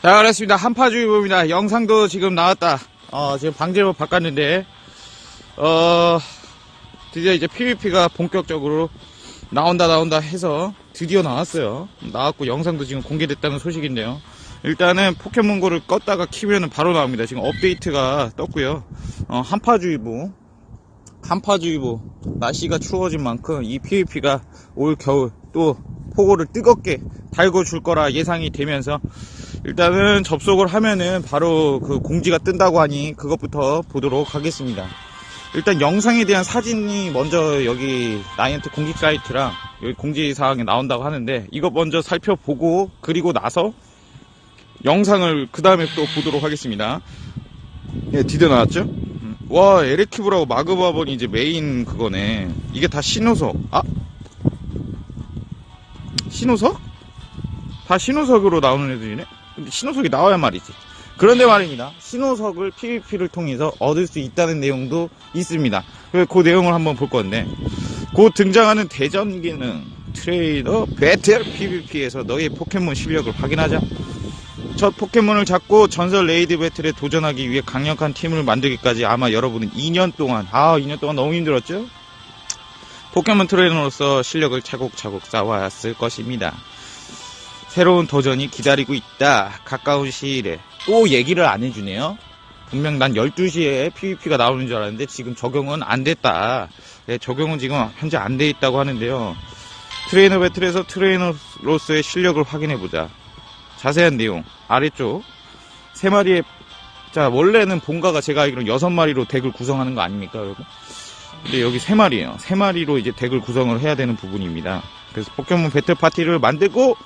자, 그렇습니다. 한파주의보입니다. 영상도 지금 나왔다. 어, 지금 방제로 바꿨는데, 어, 드디어 이제 PVP가 본격적으로 나온다, 나온다 해서 드디어 나왔어요. 나왔고, 영상도 지금 공개됐다는 소식인데요. 일단은 포켓몬고를 껐다가 키면은 바로 나옵니다. 지금 업데이트가 떴고요. 어, 한파주의보. 한파주의보. 날씨가 추워진 만큼 이 PVP가 올 겨울 또 폭우를 뜨겁게 달고 줄 거라 예상이 되면서 일단은 접속을 하면은 바로 그 공지가 뜬다고 하니 그것부터 보도록 하겠습니다. 일단 영상에 대한 사진이 먼저 여기 나이언트 공식 사이트랑 여기 공지 사항에 나온다고 하는데 이거 먼저 살펴보고 그리고 나서 영상을 그 다음에 또 보도록 하겠습니다. 예, 드디어 나왔죠? 음. 와, 에레키브라고 마그바본이 이제 메인 그거네. 이게 다 신호석. 아? 신호석? 다 신호석으로 나오는 애들이네? 근데 신호석이 나와야 말이지. 그런데 말입니다. 신호석을 PVP를 통해서 얻을 수 있다는 내용도 있습니다. 그, 그 내용을 한번 볼 건데, 곧 등장하는 대전 기능 트레이더 배틀 PVP에서 너의 포켓몬 실력을 확인하자. 첫 포켓몬을 잡고 전설 레이드 배틀에 도전하기 위해 강력한 팀을 만들기까지 아마 여러분은 2년 동안, 아, 2년 동안 너무 힘들었죠? 포켓몬 트레이너로서 실력을 차곡차곡 쌓아왔을 것입니다. 새로운 도전이 기다리고 있다. 가까운 시일에. 또 얘기를 안 해주네요. 분명 난 12시에 PVP가 나오는 줄 알았는데 지금 적용은 안 됐다. 네, 적용은 지금 현재 안 돼 있다고 하는데요. 트레이너 배틀에서 트레이너로서의 실력을 확인해보자. 자세한 내용. 아래쪽. 세 마리의, 자, 원래는 본가가 제가 알기로 여섯 마리로 덱을 구성하는 거 아닙니까, 여러분? 근데 여기 세 마리예요. 세 마리로 이제 덱을 구성을 해야 되는 부분입니다. 그래서 포켓몬 배틀 파티를 만들고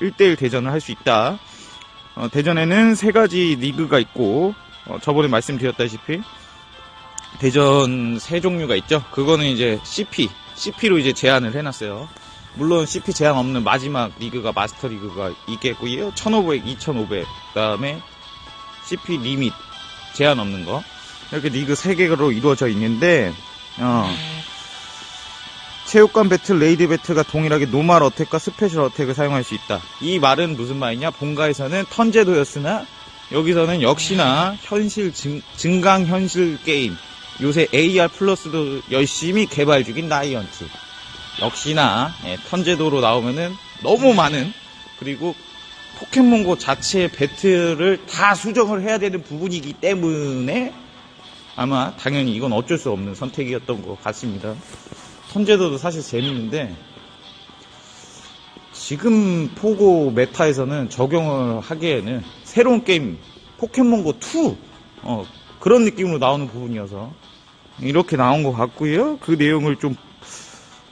1대1 대전을 할 수 있다. 어, 대전에는 세 가지 리그가 있고 어, 저번에 말씀드렸다시피 대전 세 종류가 있죠. 그거는 이제 CP, CP로 이제 제한을 해놨어요. 물론 CP 제한 없는 마지막 리그가 마스터 리그가 있겠고요. 1500, 2500, 그다음에 CP 리밋 제한 없는 거 이렇게 리그 3개로 이루어져 있는데 어, 체육관 배틀, 레이드 배틀과 동일하게 노말 어택과 스페셜 어택을 사용할 수 있다. 이 말은 무슨 말이냐? 본가에서는 턴제도였으나 여기서는 역시나 현실 증, 증강 현실 게임 요새 AR 플러스도 열심히 개발 중인 나이언트 역시나 예, 턴제도로 나오면은 너무 많은 그리고 포켓몬고 자체의 배틀을 다 수정을 해야 되는 부분이기 때문에 아마 당연히 이건 어쩔 수 없는 선택이었던 것 같습니다. 턴제도도 사실 재밌는데 지금 포고 메타에서는 적용을 하기에는 새로운 게임 포켓몬고 2 어, 그런 느낌으로 나오는 부분이어서 이렇게 나온 것 같고요. 그 내용을 좀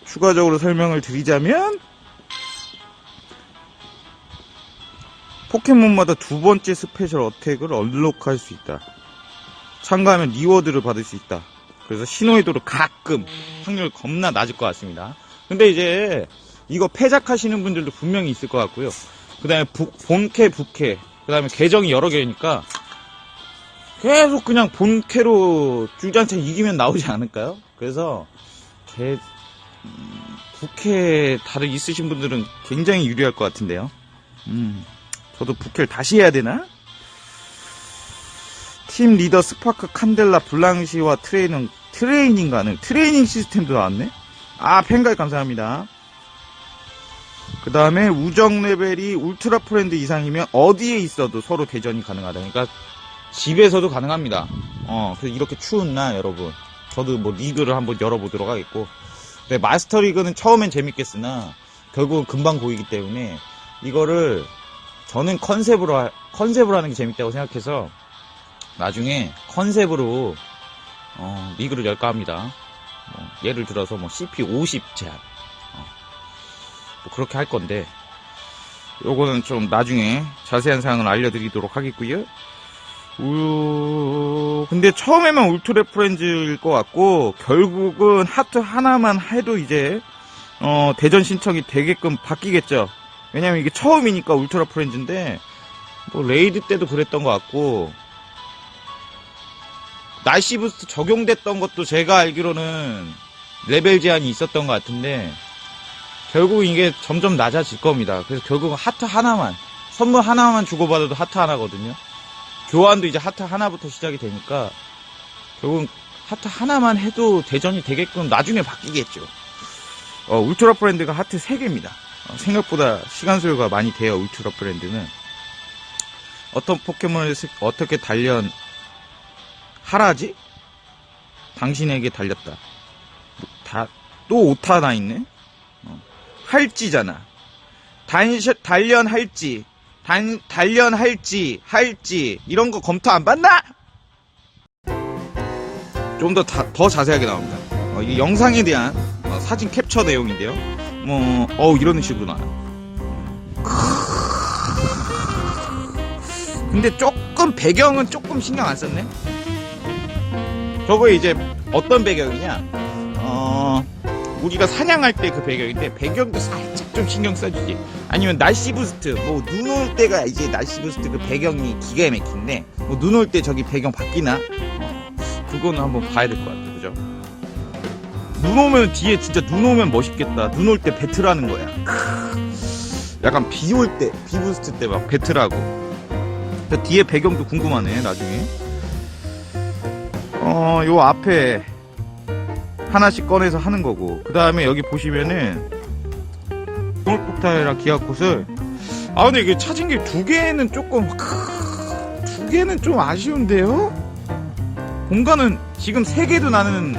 추가적으로 설명을 드리자면 포켓몬마다 두 번째 스페셜 어택을 언록할 수 있다. 참가하면 리워드를 받을 수 있다. 그래서 신호위도로 가끔 확률 겁나 낮을 것 같습니다. 근데 이제 이거 패작하시는 분들도 분명히 있을 것 같고요. 그 다음에 본캐, 부캐, 그 다음에 계정이 여러 개니까 계속 그냥 본캐로 주장창 이기면 나오지 않을까요? 그래서 개, 음, 부캐 다들 있으신 분들은 굉장히 유리할 것 같은데요. 음, 저도 부캐를 다시 해야 되나? 팀 리더 스파크 칸델라 블랑시와 트레이닝 트레이닝 가능 트레이닝 시스템도 나왔네. 아 팬가입 감사합니다. 그 다음에 우정 레벨이 울트라 프렌드 이상이면 어디에 있어도 서로 대전이 가능하다. 그러니까 집에서도 가능합니다. 어, 그래서 이렇게 추운 날 여러분 저도 뭐 리그를 한번 열어보도록 하겠고. 네, 마스터 리그는 처음엔 재밌겠으나 결국은 금방 보이기 때문에 이거를 저는 컨셉으로 하- 컨셉으로 하는 게 재밌다고 생각해서 나중에 컨셉으로 어, 리그를 열까 합니다. 뭐, 예를 들어서 뭐 CP 50 제한 어, 뭐 그렇게 할 건데 요거는 좀 나중에 자세한 사항을 알려드리도록 하겠고요. 우... 근데 처음에만 울트라 프렌즈일 것 같고 결국은 하트 하나만 해도 이제 어, 대전 신청이 되게끔 바뀌겠죠. 왜냐면 이게 처음이니까 울트라 프렌즈인데 뭐 레이드 때도 그랬던 것 같고 날씨 부스트 적용됐던 것도 제가 알기로는 레벨 제한이 있었던 것 같은데 결국 이게 점점 낮아질 겁니다. 그래서 결국은 하트 하나만 선물 하나만 주고받아도 하트 하나거든요. 교환도 이제 하트 하나부터 시작이 되니까 결국은 하트 하나만 해도 대전이 되게끔 나중에 바뀌겠죠. 어, 울트라 브랜드가 하트 3개입니다. 어, 생각보다 시간 소요가 많이 돼요, 울트라 브랜드는. 어떤 포켓몬을 스- 어떻게 단련 하라지? 당신에게 달렸다. 다, 또 오타 하나 있네? 어, 할지잖아. 단셔, 단련 할지, 단, 단련 할지, 할지, 이런 거 검토 안 받나? 좀 더, 더 자세하게 나옵니다. 어, 이 영상에 대한 어, 사진 캡처 내용인데요. 뭐, 어 이런 식으로 나와요. 근데 조금 배경은 조금 신경 안 썼네? 저거 이제 어떤 배경이냐? 어, 우리가 사냥할 때 그 배경인데 배경도 살짝 좀 신경 써주지. 아니면 날씨 부스트, 뭐 눈 올 때가 이제 날씨 부스트 그 배경이 기가 막힌데 뭐 눈 올 때 저기 배경 바뀌나? 어, 그거는 한번 봐야 될 것 같아, 그죠? 눈 오면 뒤에 진짜 눈 오면 멋있겠다. 눈 올 때 배틀하는 거야. 약간 비 올 때, 비 부스트 때 막 배틀하고. 저 뒤에 배경도 궁금하네, 나중에. 어, 요 앞에 하나씩 꺼내서 하는 거고. 그 다음에 여기 보시면은, 동물폭탄이랑 기아콧을, 아, 근데 이게 찾은 게 두 개는 조금, 크으, 두 개는 좀 아쉬운데요? 공간은 지금 세 개도 나는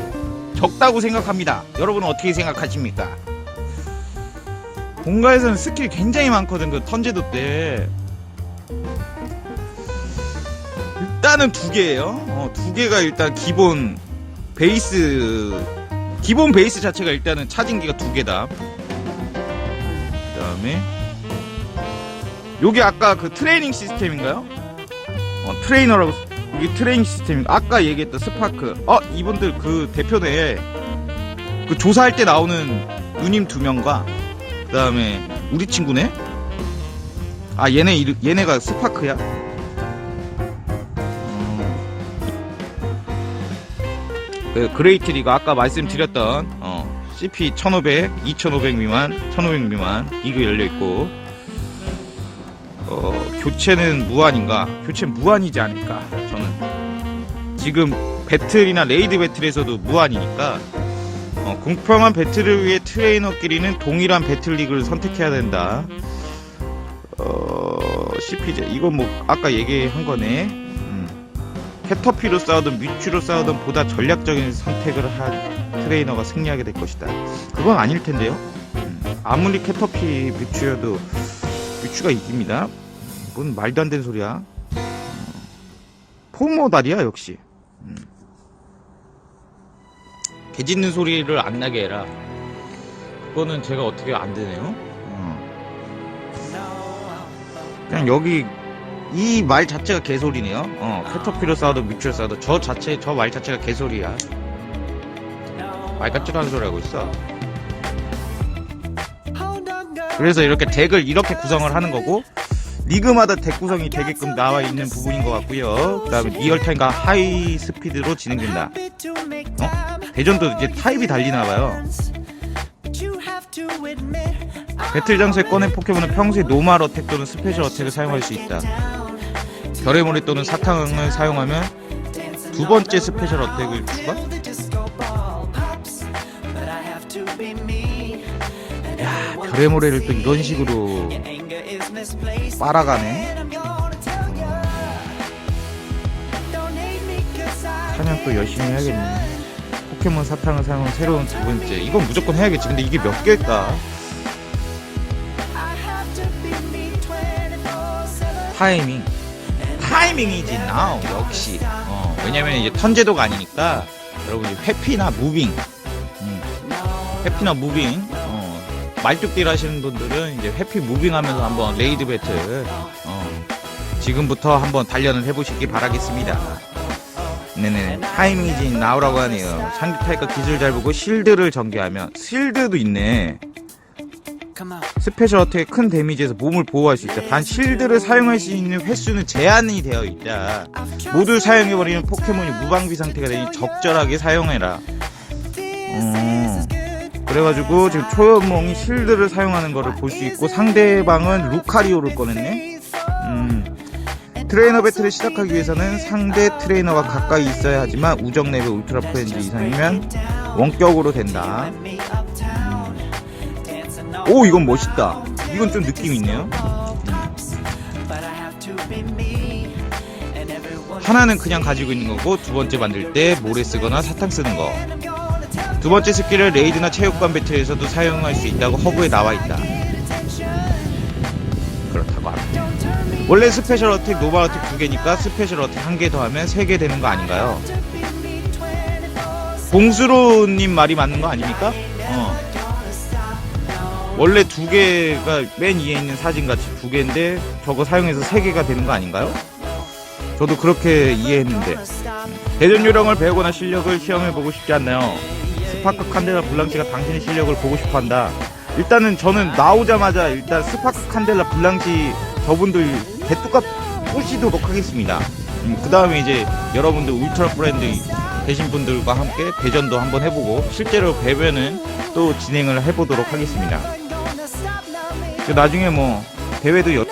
적다고 생각합니다. 여러분은 어떻게 생각하십니까? 본가에서는 스킬이 굉장히 많거든, 그 턴제도 때. 일단은 두 개예요. 어, 두 개가 일단 기본 베이스 기본 베이스 자체가 일단은 차징기가 두 개다. 그다음에 요게 아까 그 트레이닝 시스템인가요? 어, 트레이너라고 이게 트레이닝 시스템. 아까 얘기했던 스파크. 어 이분들 그 대표네 그 조사할 때 나오는 누님 두 명과 그다음에 우리 친구네. 아 얘네 얘네가 스파크야. 그 그레이트 리가 아까 말씀드렸던 어, CP 1500, 2500 미만, 1500 미만 이거 열려 있고 어, 교체는 무한인가? 교체 무한이지 않을까? 저는 지금 배틀이나 레이드 배틀에서도 무한이니까 어, 공평한 배틀을 위해 트레이너끼리는 동일한 배틀 리그를 선택해야 된다. 어, CP제 이건 뭐 아까 얘기한 거네. 음. 캐터피로 싸우든 뮤츠로 싸우든 보다 전략적인 선택을 한 트레이너가 승리하게 될 것이다. 그건 아닐 텐데요. 음, 아무리 캐터피 뮤츠여도 뮤츠가 이깁니다. 뭔 말도 안 되는 소리야. 음, 포모달이야 역시. 음. 개 짖는 소리를 안 나게 해라. 그거는 제가 어떻게 안 되네요. 음. 그냥 여기 이 말 자체가 개소리네요. 어, 캐터피로 싸워도 뮤추로 싸워도 저 자체, 저 말 자체가 개소리야. 말 같지도 않은 소리 하고 있어. 그래서 이렇게 덱을 이렇게 구성을 하는 거고, 리그마다 덱 구성이 되게끔 나와 있는 부분인 것 같고요. 그 다음에 리얼타임과 하이 스피드로 진행된다. 어? 대전도 이제 타입이 달리나 봐요. 배틀 장소에 꺼낸 포켓몬은 평소에 노말 어택 또는 스페셜 어택을 사용할 수 있다. 별의 모래 또는 사탕을 사용하면 두 번째 스페셜 어택을 추가? 야, 별의 모래를 또 이런 식으로 빨아가네. 사냥 또 열심히 해야겠네. 포켓몬 사탕을 사용한 새로운 두 번째. 이건 무조건 해야겠지. 근데 이게 몇 개일까? 타이밍. 타이밍이지, now. 역시. 어, 왜냐면 이제 턴제도가 아니니까, 여러분이 회피나 무빙. 음, 회피나 무빙. 어, 말뚝딜 하시는 분들은 이제 회피 무빙 하면서 한번 레이드 배틀, 어, 지금부터 한번 단련을 해보시기 바라겠습니다. 네네. 타이밍이지, now라고 하네요. 상대 타이가 기술 잘 보고 실드를 전개하면, 실드도 있네. 스페셜 어택 큰 데미지에서 몸을 보호할 수 있다. 단 실드를 사용할 수 있는 횟수는 제한이 되어 있다. 모두 사용해버리면 포켓몬이 무방비 상태가 되니 적절하게 사용해라. 어, 그래가지고 지금 초연몽이 실드를 사용하는 거를 볼 수 있고 상대방은 루카리오를 꺼냈네. 음. 트레이너 배틀을 시작하기 위해서는 상대 트레이너가 가까이 있어야 하지만 우정 레벨 울트라 프렌즈 이상이면 원격으로 된다. 음. 오 이건 멋있다. 이건 좀 느낌 있네요. 하나는 그냥 가지고 있는 거고 두 번째 만들 때 모래 쓰거나 사탕 쓰는 거. 두 번째 스킬을 레이드나 체육관 배틀에서도 사용할 수 있다고 허브에 나와 있다. 그렇다고 합니다. 원래 스페셜 어택, 노바 어택 두 개니까 스페셜 어택 한 개 더 하면 세 개 되는 거 아닌가요? 봉수로님 말이 맞는 거 아닙니까? 어. 원래 두 개가 맨 위에 있는 사진 같이 두 개인데 저거 사용해서 세 개가 되는 거 아닌가요? 저도 그렇게 이해했는데 대전 요령을 배우거나 실력을 시험해보고 싶지 않나요? 스파크 칸델라 블랑시가 당신의 실력을 보고 싶어한다. 일단은 저는 나오자마자 일단 스파크 칸델라 블랑시 저분들 개뚜까 부시도록 하겠습니다. 그 다음에 이제 여러분들 울트라 브랜드 되신 분들과 함께 대전도 한번 해보고 실제로 뵈면은 또 진행을 해보도록 하겠습니다. 그 나중에 뭐 대회도 여-